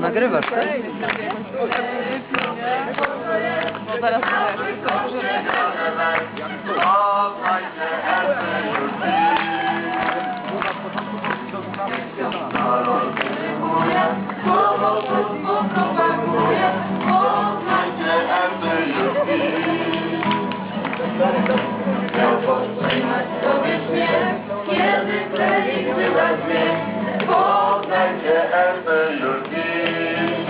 Nagrywasz, tak? No zaraz Poznajcie Ewę już dziś.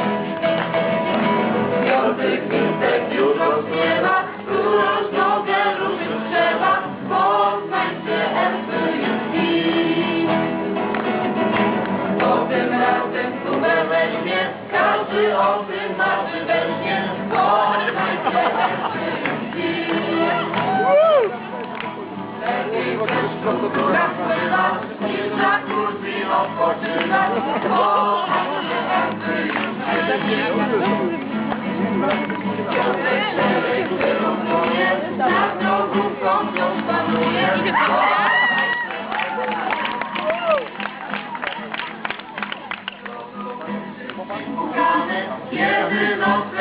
Piątek Witek już rozmiewa, którąś nogę trzeba. Już dziś. Bo tym razem sumę weźmie, każdy o tym marzy we śnie. Poznajcie Ewę już dziś. Lepiej też panuje. Szukamy, kiedy noclegów